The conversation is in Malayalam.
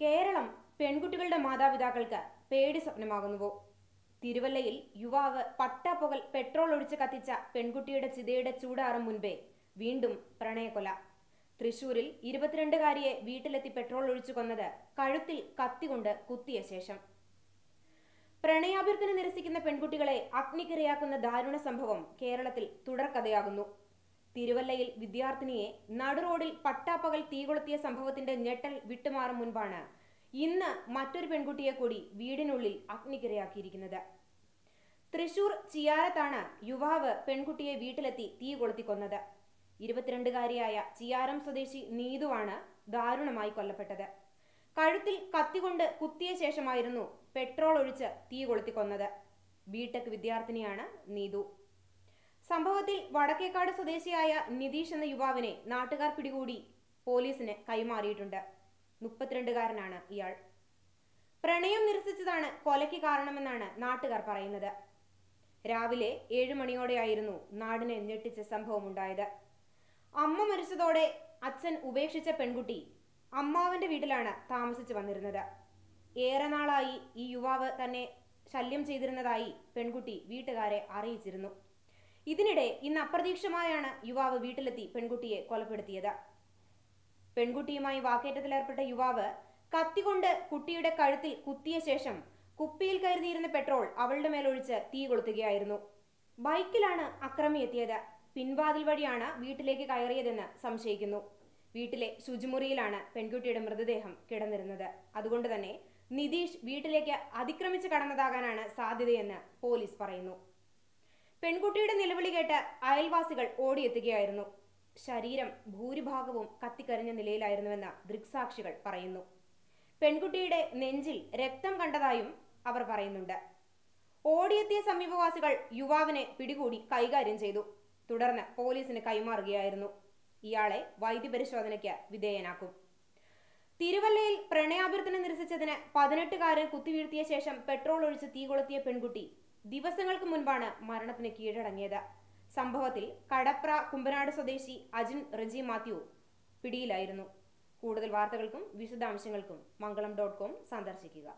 കേരളം പെൺകുട്ടികളുടെ മാതാപിതാക്കൾക്ക് പേടി സ്വപ്നമാകുന്നുവോ? തിരുവല്ലയിൽ യുവാവ് പട്ടാപ്പകൽ പെട്രോൾ ഒഴിച്ച് കത്തിച്ച പെൺകുട്ടിയുടെ ചിതയുടെ ചൂടാറും മുൻപേ വീണ്ടും പ്രണയക്കൊല. തൃശൂരിൽ ഇരുപത്തിരണ്ടുകാരിയെ വീട്ടിലെത്തി പെട്രോൾ ഒഴിച്ചു കൊന്നത് കഴുത്തിൽ കത്തികൊണ്ട് കുത്തിയ ശേഷം. പ്രണയാഭ്യർത്ഥന നിരസിക്കുന്ന പെൺകുട്ടികളെ അഗ്നിക്കിരയാക്കുന്ന ദാരുണ സംഭവം കേരളത്തിൽ തുടർക്കഥയാകുന്നു. തിരുവല്ലയിൽ വിദ്യാർത്ഥിനിയെ നടുറോഡിൽ പട്ടാപ്പകൽ തീകൊളുത്തിയ സംഭവത്തിന്റെ ഞെട്ടൽ വിട്ടുമാറും മുൻപാണ് ഇന്ന് മറ്റൊരു പെൺകുട്ടിയെ കൂടി വീടിനുള്ളിൽ അഗ്നിക്കിരയാക്കിയിരിക്കുന്നത്. തൃശൂർ ചിയാരത്താണ് യുവാവ് പെൺകുട്ടിയെ വീട്ടിലെത്തി തീ കൊളുത്തി കൊന്നത് ഇരുപത്തിരണ്ടുകാരിയായ ചിയാരം സ്വദേശി നീതുവാണ് ദാരുണമായി കൊല്ലപ്പെട്ടത്. കഴുത്തിൽ കത്തികൊണ്ട് കുത്തിയ ശേഷമായിരുന്നു പെട്രോൾ ഒഴിച്ച് തീ കൊളുത്തി കൊന്നത് ബിടെക് വിദ്യാർത്ഥിനിയാണ് നീതു. സംഭവത്തിൽ വടക്കേക്കാട് സ്വദേശിയായ നിതീഷ് എന്ന യുവാവിനെ നാട്ടുകാർ പിടികൂടി പോലീസിന് കൈമാറിയിട്ടുണ്ട്. മുപ്പത്തിരണ്ടുകാരനാണ് ഇയാൾ. പ്രണയം നിരസിച്ചതാണ് കൊലയ്ക്ക് കാരണമെന്നാണ് നാട്ടുകാർ പറയുന്നത്. രാവിലെ ഏഴ് മണിയോടെയായിരുന്നു നാടിനെ ഞെട്ടിച്ച സംഭവം സംഭവമുണ്ടായത്. അമ്മ മരിച്ചതോടെ അച്ഛൻ ഉപേക്ഷിച്ച പെൺകുട്ടി അമ്മാവന്റെ വീട്ടിലാണ് താമസിച്ചു വന്നിരുന്നത്. ഏറെ നാളായി ഈ യുവാവ് തന്നെ ശല്യം ചെയ്തിരുന്നതായി പെൺകുട്ടി വീട്ടുകാരെ അറിയിച്ചിരുന്നു. ഇതിനിടെ ഇന്ന് അപ്രതീക്ഷിതമായാണ് യുവാവ് വീട്ടിലെത്തി പെൺകുട്ടിയെ കൊലപ്പെടുത്തിയത്. പെൺകുട്ടിയുമായി വാക്കേറ്റത്തിലേർപ്പെട്ട യുവാവ് കത്തികൊണ്ട് കുട്ടിയുടെ കഴുത്തിൽ കുത്തിയ ശേഷം കുപ്പിയിൽ കരുതിയിരുന്ന പെട്രോൾ അവളുടെ മേലൊഴിച്ച് തീ കൊളുത്തുകയായിരുന്നു. ബൈക്കിലാണ് അക്രമി എത്തിയത്. പിൻവാതിൽ വഴിയാണ് വീട്ടിലേക്ക് കയറിയതെന്ന് സംശയിക്കുന്നു. വീട്ടിലെ ശുചിമുറിയിലാണ് പെൺകുട്ടിയുടെ മൃതദേഹം കിടന്നിരുന്നത്. അതുകൊണ്ട് തന്നെ നിതീഷ് വീട്ടിലേക്ക് അതിക്രമിച്ച് കടന്നതാകാനാണ് സാധ്യതയെന്ന് പോലീസ് പറയുന്നു. പെൺകുട്ടിയുടെ നിലവിളി കേട്ട് അയൽവാസികൾ ഓടിയെത്തുകയായിരുന്നു. ശരീരം ഭൂരിഭാഗവും കത്തിക്കരിഞ്ഞ നിലയിലായിരുന്നുവെന്ന് ദൃക്സാക്ഷികൾ പറയുന്നു. പെൺകുട്ടിയുടെ നെഞ്ചിൽ രക്തം കണ്ടതായും അവർ പറയുന്നുണ്ട്. ഓടിയെത്തിയ സമീപവാസികൾ യുവാവിനെ പിടികൂടി കൈകാര്യം ചെയ്തു. തുടർന്ന് പോലീസിന് കൈമാറുകയായിരുന്നു. ഇയാളെ വൈദ്യപരിശോധനയ്ക്ക് വിധേയനാക്കും. തിരുവല്ലയിൽ പ്രണയാഭ്യർത്ഥന നിരസിച്ചതിന് പതിനെട്ടുകാരൻ കുത്തിവീഴ്ത്തിയ ശേഷം പെട്രോൾ ഒഴിച്ച് തീ കൊളുത്തിയ പെൺകുട്ടി ദിവസങ്ങൾക്ക് മുൻപാണ് മരണത്തിന് കീഴടങ്ങിയത്. സംഭവത്തിൽ കടപ്ര കുമ്പനാട് സ്വദേശി അജിൻ റജി മാത്യു പിടിയിലായിരുന്നു. കൂടുതൽ വാർത്തകൾക്കും വിശദാംശങ്ങൾക്കും മംഗളം ഡോട്ട് കോം സന്ദർശിക്കുക.